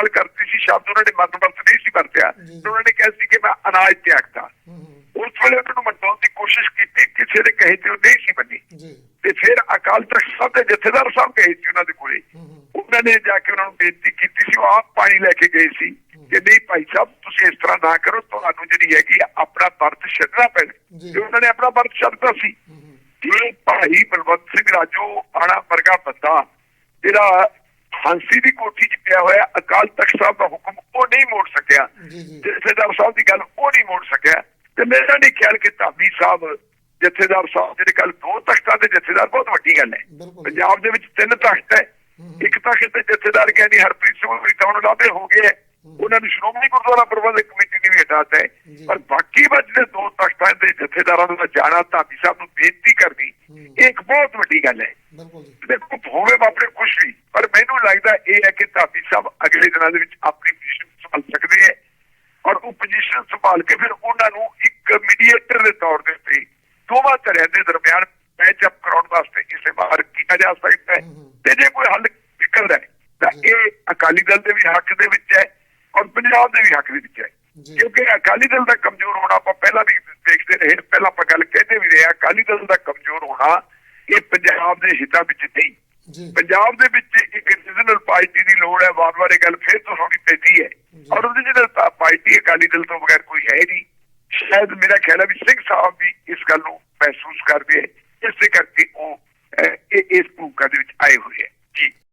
ਗੱਲ ਕਰਤੀ ਸੀ ਸ਼ਬਦ ਉਹਨਾਂ ਨੇ ਵਰਤ ਨਹੀਂ ਸੀ ਵਰਤਿਆ। ਉਹਨਾਂ ਨੇ ਕਿਹਾ ਸੀ ਕਿ ਮੈਂ ਅਨਾਜ ਤਿਆਗਤਾ ਉਸ ਵੇਲੇ ਉਹਨਾਂ ਨੂੰ ਮਨਾਉਣ ਦੀ ਕੋਸ਼ਿਸ਼ ਕੀਤੀ ਕਿਸੇ ਦੇ ਕਹੇ ਤੇ ਨਹੀਂ ਸੀ ਜੀ। ਤੇ ਫਿਰ ਅਕਾਲ ਤਖਤ ਸਾਹਿਬ ਦੇ ਜਥੇਦਾਰ ਸਾਹਿਬ ਗਏ ਸੀ ਉਹਨਾਂ ਦੇ ਕੋਲੇ। ਉਹਨਾਂ ਨੇ ਜਾ ਕੇ ਉਹਨਾਂ ਨੂੰ ਬੇਨਤੀ ਕੀਤੀ ਸੀ ਉਹ ਆਪ ਪਾਣੀ ਲੈ ਕੇ ਗਏ ਸੀ ਕਿ ਨਹੀਂ ਭਾਈ ਸਾਹਿਬ ਤੁਸੀਂ ਇਸ ਤਰ੍ਹਾਂ ਨਾ ਕਰੋ ਤੁਹਾਨੂੰ ਜਿਹੜੀ ਹੈਗੀ ਆਪਣਾ ਵਰਤ ਛੱਡਣਾ ਪੈਣਾ। ਜੀ। ਤੇ ਉਹਨਾਂ ਨੇ ਆਪਣਾ ਵਰਤ ਛੱਡਤਾ ਸੀ। ਹੂੰ ਹੂੰ। ਜੇ ਭਾਈ ਬਲਵੰਤ ਸਿੰਘ ਰਾਜੋ ਆਣਾ ਵਰਗਾ ਬੰਦਾ ਜਿਹੜਾ ਫਾਂਸੀ ਦੀ ਕੋਠੀ 'ਚ ਪਿਆ ਹੋਇਆ ਅਕਾਲ ਤਖਤ ਸਾਹਿਬ ਦਾ ਹੁਕਮ ਉਹ ਨਹੀਂ ਮੋੜ ਸਕਿਆ। ਜਥੇਦਾਰ ਸਾਹਿਬ ਦੀ ਗੱਲ ਉਹ ਨਹੀਂ ਮੋੜ ਸਕਿਆ। ਤੇ ਮੇਰਾ ਨਹੀਂ ਖਿਆਲ ਕਿ ਧਾਬੀ ਸਾਹਿਬ ਜਥੇਦਾਰ ਸਾਹਿਬ ਜਿਹੜੇ ਕੱਲ ਦੋ ਤਖਤਾਂ ਦੇ ਜਥੇਦਾਰ ਬਹੁਤ ਵੱਡੀ ਗੱਲ ਹੈ। ਪੰਜਾਬ ਦੇ ਵਿੱਚ ਤਿੰਨ ਤਖਤ ਹੈ। ਇੱਕ ਤਖਤ ਤੇ ਜਥੇਦਾਰ ਕਹਿੰਦੀ ਹਰਪ੍ਰੀਤ ਸਿੰਘ ਰਿਟਾਉਣ ਲਾਦੇ ਹੋ ਗਏ ਹੈ। ਉਹਨਾਂ ਨੂੰ ਸ਼੍ਰੋਮਣੀ ਗੁਰਦੁਆਰਾ ਪ੍ਰਬੰਧਕ ਕਮੇਟੀ ਨੇ ਵੀ ਹਟਾਤਾ ਹੈ। ਪਰ ਬਾਕੀ ਬਚਦੇ ਦੋ ਤਖਤਾਂ ਦੇ ਜਥੇਦਾਰਾਂ ਦਾ ਜਾਣਾ ਧਾਬੀ ਸਾਹਿਬ ਨੂੰ ਬੇਨਤੀ ਕਰਨੀ ਇਹ ਇੱਕ ਬਹੁਤ ਵੱਡੀ ਗੱਲ ਹੈ। ਬਿਲਕੁਲ ਜੀ। ਦੇਖੋ ਹੋਵੇ ਵਾਪਰੇ ਕੁਝ ਵੀ ਪਰ ਮੈਨੂੰ ਲੱਗਦਾ ਇਹ ਹੈ ਕਿ ਧਾਬੀ ਸਾਹਿਬ ਅਗਲੇ ਦਿਨਾਂ ਦੇ ਵਿੱਚ ਆਪਣੀ ਪੋਜੀਸ਼ਨ ਸੰਭਾਲ ਸਕਦੇ ਹੈ ਔਰ ਉਹ ਪੋਜੀਸ਼ਨ ਸੰਭਾਲ ਕੇ ਫਿਰ ਉਹਨਾਂ ਨੂੰ ਇੱਕ ਮੀਡੀਏਟਰ ਦੇ ਤੌਰ ਦੇ ਉੱਤੇ ਦੋਵਾਂ ਧਿਰਾਂ ਦੇ ਦਰਮਿਆਨ ਮੈਚ ਅਪ ਕਰਾਉਣ ਵਾਸਤੇ ਇਸੇ ਬਾਹਰ ਕੀਤਾ ਜਾ ਸਕਦਾ ਹੈ। ਤੇ ਜੇ ਕੋਈ ਹੱਲ ਨਿਕਲਦਾ ਹੈ ਤਾਂ। ਇਹ ਅਕਾਲੀ ਦਲ ਦੇ ਵੀ ਹੱਕ ਦੇ ਵਿੱਚ ਹੈ ਔਰ ਪੰਜਾਬ ਦੇ ਵੀ ਹੱਕ ਦੇ ਵਿੱਚ ਹੈ। ਕਿਉਂਕਿ ਅਕਾਲੀ ਦਲ ਦਾ ਕਮਜ਼ੋਰ ਹੋਣਾ ਆਪਾਂ ਪਹਿਲਾਂ ਵੀ ਦੇਖਦੇ ਰਹੇ ਪਹਿਲਾਂ ਆਪਾਂ ਗੱਲ ਕਹਿੰਦੇ ਵੀ ਰਹੇ ਅਕਾਲੀ ਦਲ ਦਾ ਕਮਜ਼ੋਰ ਹੋਣਾ ਇਹ ਪੰਜਾਬ ਦੇ ਹਿੱਤਾਂ ਵਿੱਚ ਨਹੀਂ ਪੰਜਾਬ ਦੇ ਵਿੱਚ ਇੱਕ ਰੀਜਨਲ ਪਾਰਟੀ ਦੀ ਲੋੜ ਹੈ ਵਾਰ-ਵਾਰ ਇਹ ਗੱਲ ਫੇਰ ਦੁਹਰਾਉਣੀ ਪੈਂਦੀ ਹੈ। ਜੀ। ਔਰ ਰੀਜਨਲ ਪਾਰਟੀ ਅਕਾਲੀ ਦਲ ਤੋਂ ਬਗੈਰ ਕੋਈ ਹੈ ਨਹੀਂ। ਸ਼ਾਇਦ ਮੇਰਾ ਖਿਆਲ ਹੈ ਵੀ ਸਿੰਘ ਸਾਹਿਬ ਵੀ ਇਸ ਗੱਲ ਨੂੰ ਮਹਿਸੂਸ ਕਰਦੇ ਹੈ ਇਸੇ ਕਰਕੇ ਉਹ ਇਸ ਭੂਮਿਕਾ ਦੇ ਵਿੱਚ ਆਏ ਹੋਏ